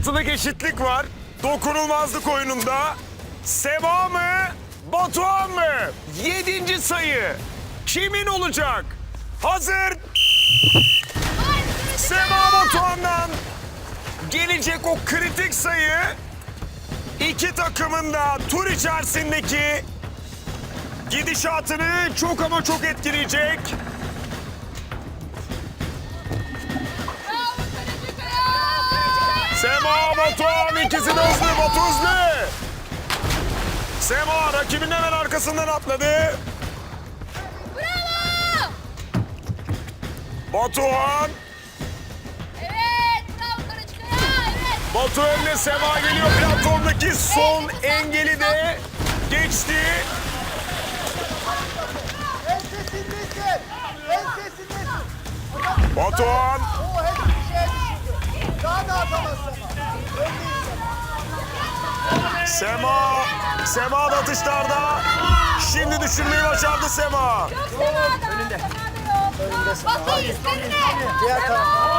Penaltılık eşitlik var. Dokunulmazlık oyununda. Sema mı? Batuhan mı? Yedinci sayı. Kimin olacak? Hazır. Sema Batuhan'dan gelecek o kritik sayı iki takımın da tur içerisindeki gidişatını çok ama çok etkileyecek. Sema Batuhan ikisi de hızlı. Batu hızlı. Sema rakibinin hemen arkasından atladı. Bravo! Batuhan. Evet, bravo Karacakaya, evet. Batu önüne Sema geliyor. Platformdaki son engeli de geçti. Ensesindesin. Ensesindesin. Batuhan. O hep bir şeye düşürdü. Daha da atamazsın ama. Sema. Sema da atışlarda. Şimdi düşürmeyi başardı Sema. Çok Sema'da. Önünde. Üstlerine. Diğer tarafta.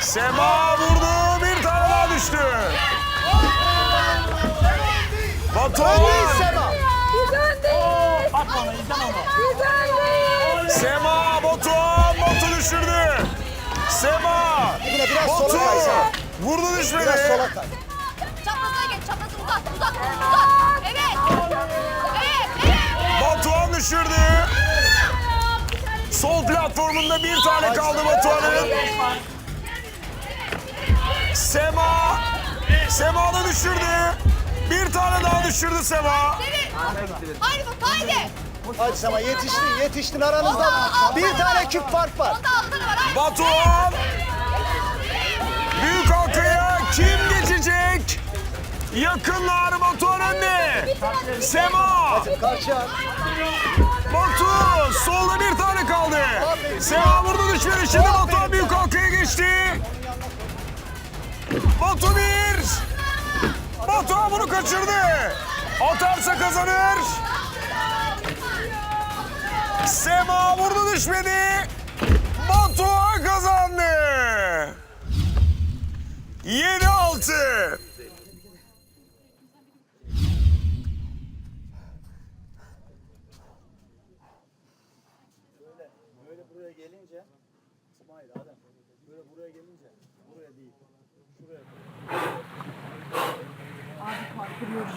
Sema vurdu. Bir tane daha düştü. Batuhan. Sema. Biz öndeyiz. Bak bana, öndeyiz. Sema Batuhan. Batu düşürdü. Sema. Batu. Vurdu düşmedi. Biraz sola kay. Çaprazına geç, çaprazına uzat, uzat, uzat. Evet. Evet, evet. Batuhan düşürdü. Sol platformunda bir tane kaldı Batuhan'ın. Sema. Sema da düşürdü. Bir tane daha düşürdü Sema. Haydi bak, haydi. Hadi Sema yetiştin yetiştin aranızda. Bir tane küp fark var. Batuhan. Yakınlar Batuhan önde. Sema. Karşıya. Batu solda bir tane kaldı. Sema vurdu düşmedi. Şimdi Batuhan büyük halkaya geçti. Batu bir. Batuhan bunu kaçırdı. Atarsa kazanır. Sema vurdu düşmedi. Batuhan kazandı. 7-6. Böyle buraya gelince İsmail Adem böyle buraya gelince buraya değil.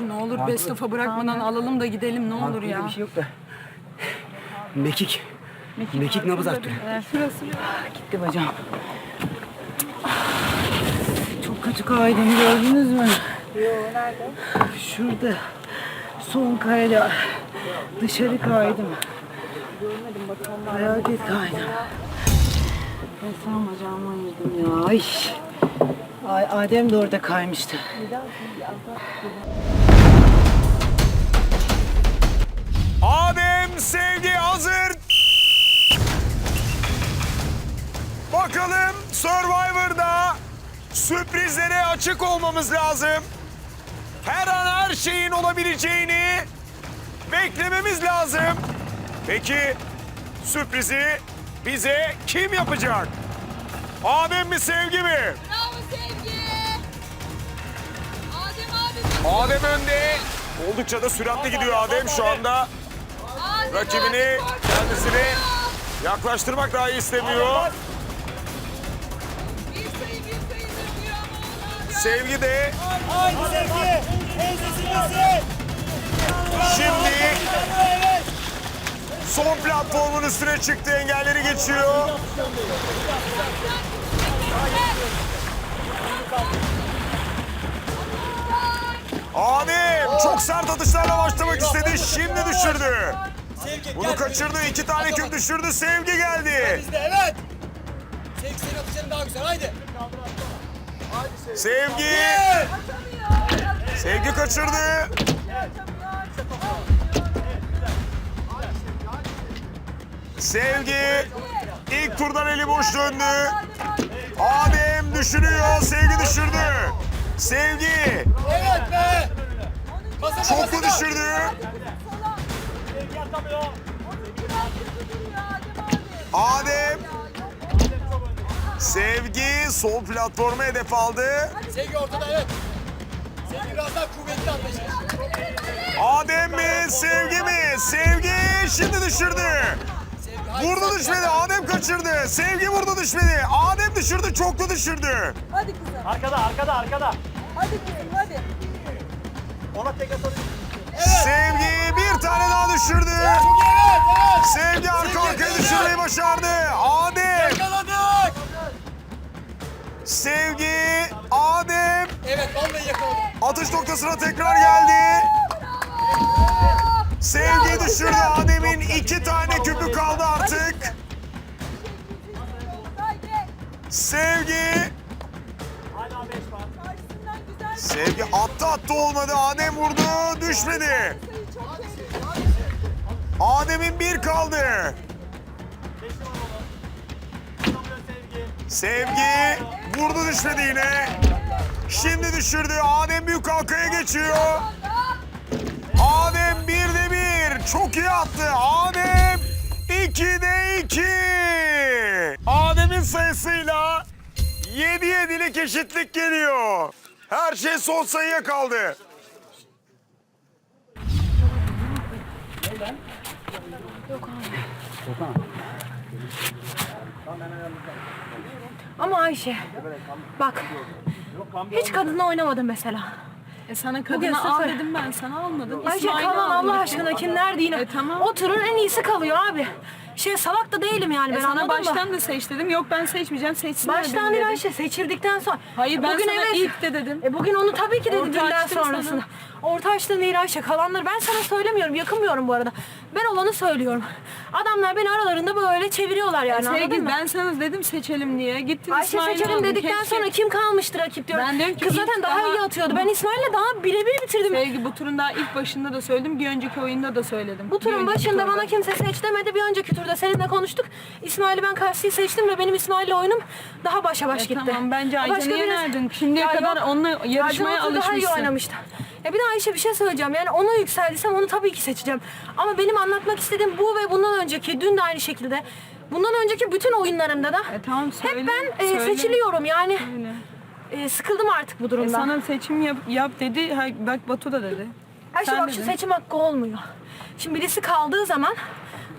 Ne olur best of'a bırakmadan alalım da gidelim ne olur ya. Bir şey yok da. Mekik. Mekik, nabız arttırıyor. Şurası gitti bacağım. Çok kötü kaydım gördünüz mü? Yok nerede? Şurada. Son kayada dışarı kaydım. Görmedim bak Felaket kaydım. Resmen bacağımı ayırdım ya. Ay. Adem de orada kaymıştı. Adem Sevgi hazır. Bakalım Survivor'da sürprizlere açık olmamız lazım. Her an her şeyin olabileceğini beklememiz lazım. Peki sürprizi bize kim yapacak? Adem mi Sevgi mi? Adem önde. Oldukça da süratli gidiyor Adem şu anda. Rakibini kendisine yaklaştırmak dahi istemiyor. Sevgi de Haydi Sevgi. Şimdi son platformun üstüne çıktı. Engelleri geçiyor. Adem çok sert atışlarla başlamak istedi. Şimdi düşürdü. Bunu kaçırdı. İki tane küp düşürdü. Sevgi geldi. Bizde evet. Sekseni atışların daha güzel haydi. Sevgi. Sevgi kaçırdı. Sevgi ilk turdan eli boş döndü. Adem düşürüyor. Sevgi düşürdü. Sevgi Evet be. Çok mu düşürdü? Adem Sevgi sol platforma hedef aldı. Sevgi ortada evet. Sevgi biraz daha kuvvetli atlayacak. Adem mi, Sevgi mi? Sevgi şimdi düşürdü. Vurdu düşmedi. Adem kaçırdı. Sevgi vurdu düşmedi. Adem düşürdü, çoklu düşürdü. Hadi kızım. Arkada arkada arkada. Hadi kızım hadi. Ona tek atalım. Sevgi bir tane daha düşürdü. Evet evet. Sevgi arka arkaya düşürmeyi başardı. Adem, Yakaladık. Sevgi, Adem Evet vallahi yakaladık. atış noktasına tekrar geldi. Sevgi düşürdü. Adem'in iki tane küpü Sevgi, Hala 5 var. Karşısından güzel bir Sevgi attı attı olmadı. Adem vurdu, düşmedi. sayı çok tebrik. Adem'in bir kaldı. Sevgi. Sevgi vurdu düşmedi yine. Şimdi düşürdü. Adem büyük halkaya geçiyor. Adem bir de bir. Çok iyi attı. Adem 2'de 2. Adem'in sayısıyla 7 7'lik eşitlik geliyor. Her şey son sayıya kaldı. Ama Ayşe bak hiç kadınla oynamadım mesela. E sana Bugün kadını al sıfır. dedim ben sana almadın. Ayşe İsmail'i kalan aldın. Allah aşkına kimler değil. E, tamam. O turun en iyisi kalıyor abi. Şey salak da değilim yani E, ben sana anladın baştan mı? da seç dedim. Yok ben seçmeyeceğim seçsinler Baştan değil Ayşe seçildikten sonra. Hayır ben Bugün sana evet. ilk de dedim. E bugün onu tabii ki dedim Orta dünden açtım sonrasında. Orta açtın değil Ayşe kalanları ben sana söylemiyorum yakınmıyorum bu arada. Ben olanı söylüyorum. Adamlar beni aralarında böyle çeviriyorlar yani anladın Sevgili mı? ben sana dedim seçelim diye. Gittin Ayşe İsmail'i seçelim aldın. dedikten Keşke- sonra kim kalmıştı rakip diyorum. Ben diyorum ki Kız ilk zaten daha, daha- iyi atıyordu. Ben İsmail'le daha birebir bitirdim. Sevgi bu turun daha ilk başında da söyledim. Bir önceki oyunda da söyledim. Bu Bir turun önceki başında bana kimse seç demedi. Bir önceki turda seninle konuştuk. İsmail'i ben Kasti'yi seçtim ve benim İsmail'le oyunum daha başa baş gitti. tamam bence Başka Aycan'ı birisi- yenerdin. Şimdiye Ya kadar yok. onunla yarışmaya Aycan o tur daha iyi alışmışsın. oynamıştı. Ya bir de Ayşe bir şey söyleyeceğim. Yani ona yükseldiysem onu tabii ki seçeceğim. Ama benim anlatmak istediğim bu ve bundan önceki, dün de aynı şekilde. Bundan önceki bütün oyunlarımda da E, tamam söyle. hep ben e, söyle. seçiliyorum. Yani Söyle. e, sıkıldım artık bu E, durumdan. sana seçim yap, yap dedi. Ha, bak Batu da dedi. Ayşe sen bak şu dedin. seçim hakkı olmuyor. Şimdi birisi kaldığı zaman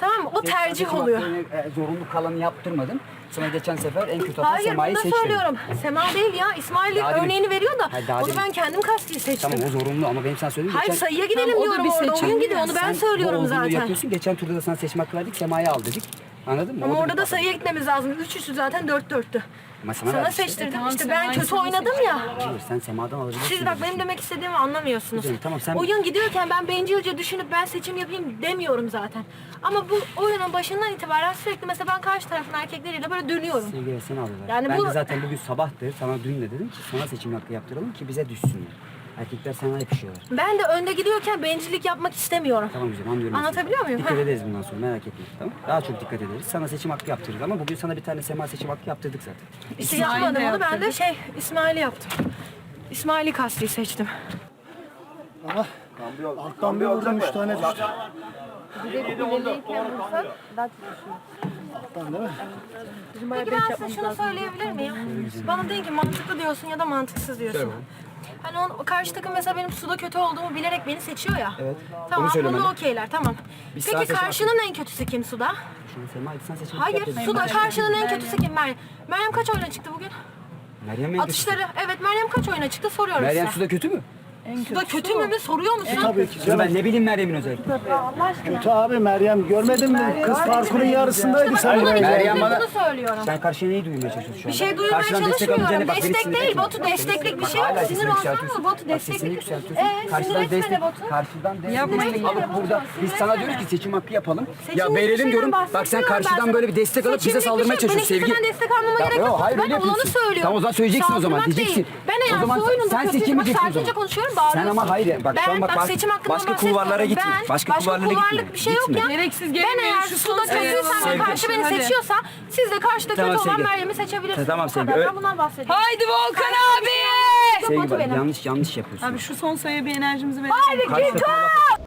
tamam mı? O tercih oluyor. e, zorunlu kalanı yaptırmadım. Sana geçen sefer en kötü atan Hayır Sema'yı bunu da seçtim. söylüyorum. Sema değil ya. İsmail Daha demin- örneğini veriyor da Hayır, daha onu demin- ben kendim Kasti'yi seçtim. Tamam o zorunlu ama benim sana söyleyeyim. Hayır geçen- sayıya gidelim Tamam, o da diyorum bir orada. seçim. Oyun gidiyor onu ben Sen söylüyorum olduğunu zaten. yapıyorsun. Geçen turda da sana seçim hakkı verdik. Sema'yı al dedik. Anladın mı? Ama orada da kafa. sayıya gitmemiz lazım. Üç üstü zaten dört dörttü. Ama sana, Sana işte. seçtirdim. tamam, işte ben kötü oynadım ya. Hayır sen Sema'dan alabilirsin. Siz bak diyorsun. benim demek istediğimi anlamıyorsunuz. Güzel, tamam, sen- Oyun gidiyorken ben bencilce düşünüp ben seçim yapayım demiyorum zaten. Ama bu oyunun başından itibaren sürekli mesela ben karşı tarafın erkekleriyle böyle dönüyorum. Sevgiyle seni alıyorlar. Yani ben bu- de zaten bugün sabahtır sana dün de dedim ki sana seçim hakkı yaptıralım ki bize düşsünler. Erkekler sana yapışıyorlar. Ben de önde gidiyorken bencillik yapmak istemiyorum. Tamam güzel anlıyorum. Anlatabiliyor muyum? Dikkat Ha. ederiz bundan sonra merak etme. Tamam Daha çok dikkat ederiz. Sana seçim hakkı yaptırırız ama bugün sana bir tane Sema seçim hakkı yaptırdık zaten. İşte İsmail'i yapmadım de onu ben de şey İsmail'i yaptım. İsmail'i Kasti'yi seçtim. Alttan bir oradan üç tane düştü. Alttan değil mi? Peki ben size şunu söyleyebilir miyim? Bana deyin ki mantıklı diyorsun ya da mantıksız diyorsun. Hani on, karşı takım mesela benim suda kötü olduğumu bilerek beni seçiyor ya. Evet. Tamam Onu söylemeli. bunu okeyler tamam. Biz sana Peki seçim karşının en kötüsü kim suda? An Sema sen seçim Hayır suda karşının en kötüsü kim Meryem? Meryem kaç oyuna çıktı bugün? Meryem kötü. Atışları evet Meryem kaç oyuna çıktı soruyorum Meryem size. suda kötü mü? Suda kötü mü mü soruyor musun? Tabii ki canım. ben ne bileyim Meryem'in özellikle. Allah aşkına. Kötü abi Meryem görmedin mi? Kız parkurun yarısındaydı İşte sen bak, buraya bunun için Meryem de bana- bunu söylüyorum. Sen karşıya neyi duymaya çalışıyorsun şu Bir anda? şey duyurmaya Karşıdan destek çalışmıyorum. ne? Bak, beni Destek sinir değil etme. Batu, desteklik bir Bak, şey yok. hala Sinir sesini olsana yükseltiyorsun. Batu, Bak, sesini desteklik. yükseltiyorsun. Ee, Karşıdan sinir etme destek, de Batu. karşıdan destek alıp burada biz sana diyoruz ki seçim hakkı yapalım. Seçim Ya hiçbir verelim şeyden diyorum. Bak sen bahsetmiyorum ben karşıdan sana. böyle bir destek alıp bize Seçimlik bir saldırmaya şey. çalışıyorsun Ben sevgi. hiçbirden destek almama gerek yok, yok. hayır Ben öyle olanı yapıyorsun. söylüyorum. Tamam o zaman söyleyeceksin o zaman Saldırmak diyeceksin. değil. Ben O eğer zaman su oyununda sen kötüysem bak seçemeyeceksin o sakince zaman. konuşuyorum Sen bağırıyorsun. ama hayır bak şu an Ben bak, bak seçim hakkından başka kulvarlara gitme. Ben Başka kulvarlara kulvarlık bir şey yok ya. Gereksiz Ben eğer Şu suda kötüysem ve karşı beni seçiyorsa siz de karşıda kötü olan. Meryem'i seçebilirsiniz. Tamam, sevgi. Ben bundan bahsediyorum. Haydi Volkan abi. Sevgi bak yanlış yanlış yapıyorsun. Abi şu son sayıya bir enerjimizi verelim. Haydi laf